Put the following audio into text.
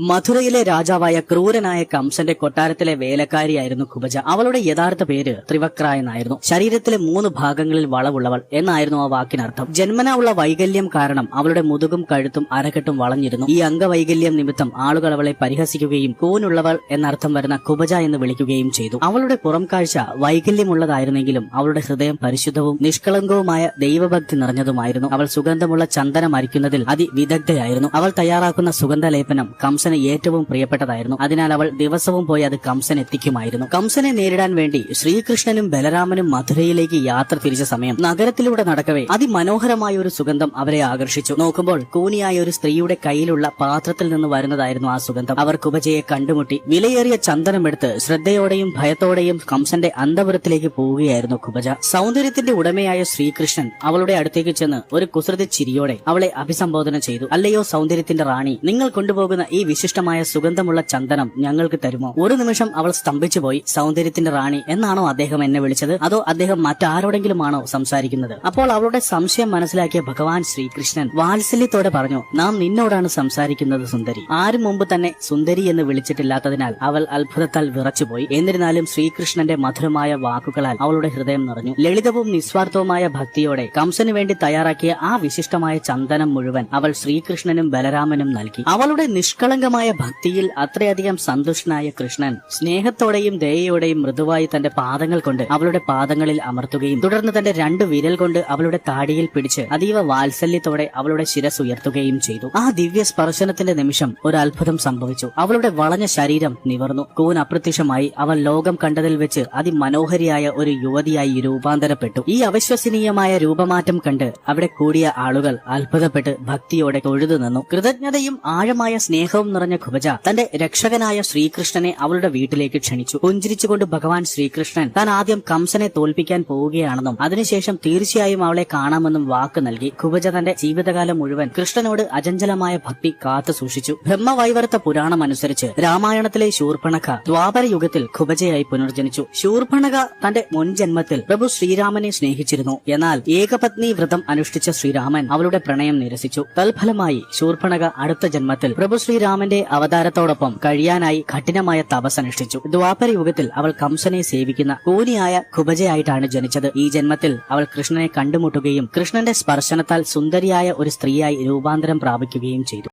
മധുരയിലെ രാജാവായ ക്രൂരനായ കംസന്റെ കൊട്ടാരത്തിലെ വേലക്കാരിയായിരുന്നു കുബജ. അവളുടെ യഥാർത്ഥ പേര് ത്രിവക്ര എന്നായിരുന്നു. ശരീരത്തിലെ മൂന്ന് ഭാഗങ്ങളിൽ വളവുള്ളവൾ എന്നായിരുന്നു ആ വാക്കിനർത്ഥം. ജന്മനാ ഉള്ള വൈകല്യം കാരണം അവളുടെ മുതുകും കഴുത്തും അരക്കെട്ടും വളഞ്ഞിരുന്നു. ഈ അംഗവൈകല്യം നിമിത്തം ആളുകൾ അവളെ പരിഹസിക്കുകയും കൂനുള്ളവൾ എന്നർത്ഥം വരുന്ന കുബജ എന്ന് വിളിക്കുകയും ചെയ്തു. അവളുടെ പുറം കാഴ്ച വൈകല്യമുള്ളതായിരുന്നെങ്കിലും അവളുടെ ഹൃദയം പരിശുദ്ധവും നിഷ്കളങ്കവുമായ ദൈവഭക്തി നിറഞ്ഞതുമായിരുന്നു. അവൾ സുഗന്ധമുള്ള ചന്ദനം അരിക്കുന്നതിൽ അതിവിദഗ്ധയായിരുന്നു. അവൾ തയ്യാറാക്കുന്ന സുഗന്ധലേപനം കംസന് ഏറ്റവും പ്രിയപ്പെട്ടതായിരുന്നു. അതിനാൽ അവൾ ദിവസവും പോയി അത് കംസൻ എത്തിക്കുമായിരുന്നു. കംസനെ നേരിടാൻ വേണ്ടി ശ്രീകൃഷ്ണനും ബലരാമനും മധുരയിലേക്ക് യാത്ര തിരിച്ച സമയം നഗരത്തിലൂടെ നടക്കവേ അതിമനോഹരമായ ഒരു സുഗന്ധം അവരെ ആകർഷിച്ചു. നോക്കുമ്പോൾ കൂനിയായ ഒരു സ്ത്രീയുടെ കയ്യിലുള്ള പാത്രത്തിൽ നിന്ന് വരുന്നതായിരുന്നു ആ സുഗന്ധം. അവർ കുബജയെ കണ്ടുമുട്ടി വിലയേറിയ ചന്ദനമെടുത്ത് ശ്രദ്ധയോടെയും ഭയത്തോടെയും കംസന്റെ അന്തപുരത്തിലേക്ക് പോവുകയായിരുന്നു കുബജ. സൗന്ദര്യത്തിന്റെ ഉടമയായ ശ്രീകൃഷ്ണൻ അവളുടെ അടുത്തേക്ക് ചെന്ന് ഒരു കുസൃതി ചിരിയോടെ അവളെ അഭിസംബോധന ചെയ്തു. അല്ലയോ സൗന്ദര്യത്തിന്റെ റാണി നിങ്ങൾ കൊണ്ടുപോകുന്ന ഈ വിശിഷ്ടമായ സുഗന്ധമുള്ള ചന്ദനം ഞങ്ങൾക്ക് തരുമോ? ഒരു നിമിഷം അവൾ സ്തംഭിച്ചുപോയി. സൗന്ദര്യത്തിന്റെ റാണി എന്നാണോ അദ്ദേഹം എന്നെ വിളിച്ചത്? അതോ അദ്ദേഹം മറ്റാരോടെങ്കിലുമാണോ സംസാരിക്കുന്നത്? അപ്പോൾ അവളുടെ സംശയം മനസ്സിലാക്കിയ ഭഗവാൻ ശ്രീകൃഷ്ണൻ വാത്സല്യത്തോടെ പറഞ്ഞു നാം നിന്നോടാണ് സംസാരിക്കുന്നത് സുന്ദരി. ആരും മുമ്പ് തന്നെ സുന്ദരി എന്ന് വിളിച്ചിട്ടില്ലാത്തതിനാൽ അവൾ അത്ഭുതത്താൽ വിറച്ചുപോയി. എന്നിരുന്നാലും ശ്രീകൃഷ്ണന്റെ മധുരമായ വാക്കുകളാൽ അവളുടെ ഹൃദയം നിറഞ്ഞു. ലളിതവും നിസ്വാർത്ഥവുമായ ഭക്തിയോടെ കംസന് വേണ്ടി തയ്യാറാക്കിയ ആ വിശിഷ്ടമായ ചന്ദനം മുഴുവൻ അവൾ ശ്രീകൃഷ്ണനും ബലരാമനും നൽകി. അവളുടെ നിഷ്കളങ്കമായ ഭക്തിയിൽ അത്രയധികം സന്തുഷ്ടനായ കൃഷ്ണൻ സ്നേഹത്തോടെയും ദയയോടെയും മൃദുവായി തന്റെ പാദങ്ങൾ കൊണ്ട് അവളുടെ പാദങ്ങളിൽ അമർത്തുകയും തുടർന്ന് തന്റെ രണ്ട് വിരൽ കൊണ്ട് അവളുടെ താടിയിൽ പിടിച്ച് അതീവ വാത്സല്യത്തോടെ അവളുടെ ശിരസ് ഉയർത്തുകയും ചെയ്തു. ആ ദിവ്യ സ്പർശനത്തിന്റെ നിമിഷം ഒരു അത്ഭുതം സംഭവിച്ചു. അവളുടെ വളഞ്ഞ ശരീരം നിവർന്നു. കൂൻ അപ്രത്യക്ഷമായി അവൾ ലോകം കണ്ടതിൽ വെച്ച് അതിമനോഹരിയായ ഒരു യുവതിയായി രൂപാന്തരപ്പെട്ടു. ഈ അവിശ്വസനീയമായ രൂപമാറ്റം കണ്ട് അവിടെ കൂടിയ ആളുകൾ അത്ഭുതപ്പെട്ട് ഭക്തിയോടെ തൊഴുതു നിന്നു. കൃതജ്ഞതയും ആഴമായ സ്നേഹവും നിറഞ്ഞ ഖുബജ തന്റെ രക്ഷകനായ ശ്രീകൃഷ്ണനെ അവളുടെ വീട്ടിലേക്ക് ക്ഷണിച്ചു. പുഞ്ചിരിച്ചുകൊണ്ട് ഭഗവാൻ ശ്രീകൃഷ്ണൻ താൻ ആദ്യം കംസനെ തോൽപ്പിക്കാൻ പോവുകയാണെന്നും അതിനുശേഷം തീർച്ചയായും അവളെ കാണാമെന്നും വാക്ക് നൽകി. ഖുബജ തന്റെ ജീവിതകാലം മുഴുവൻ കൃഷ്ണനോട് അചഞ്ചലമായ ഭക്തി കാത്തു സൂക്ഷിച്ചു. ബ്രഹ്മവൈവർത്ത പുരാണം അനുസരിച്ച് രാമായണത്തിലെ ശൂർപ്പണക ദ്വാപര യുഗത്തിൽ ഖുബജയായി പുനർജനിച്ചു. ശൂർപ്പണക തന്റെ മുൻ ജന്മത്തിൽ പ്രഭു ശ്രീരാമനെ സ്നേഹിച്ചിരുന്നു. എന്നാൽ ഏകപത്നി വ്രതം അനുഷ്ഠിച്ച ശ്രീരാമൻ അവളുടെ പ്രണയം നിരസിച്ചു. തൽഫലമായി ശൂർപ്പണക അടുത്ത ജന്മത്തിൽ പ്രഭു ശ്രീരാമന്റെ അവതാരത്തോടൊപ്പം കഴിയാനായി കഠിനമായ തപസ് അനുഷ്ഠിച്ചു. ദ്വാപര യുഗത്തിൽ അവൾ കംസനെ സേവിക്കുന്ന കൂനിയായ കുബജയായിട്ടാണ് ജനിച്ചത്. ഈ ജന്മത്തിൽ അവൾ കൃഷ്ണനെ കണ്ടുമുട്ടുകയും കൃഷ്ണന്റെ സ്പർശനത്താൽ സുന്ദരിയായ ഒരു സ്ത്രീയായി രൂപാന്തരം പ്രാപിക്കുകയും ചെയ്തു.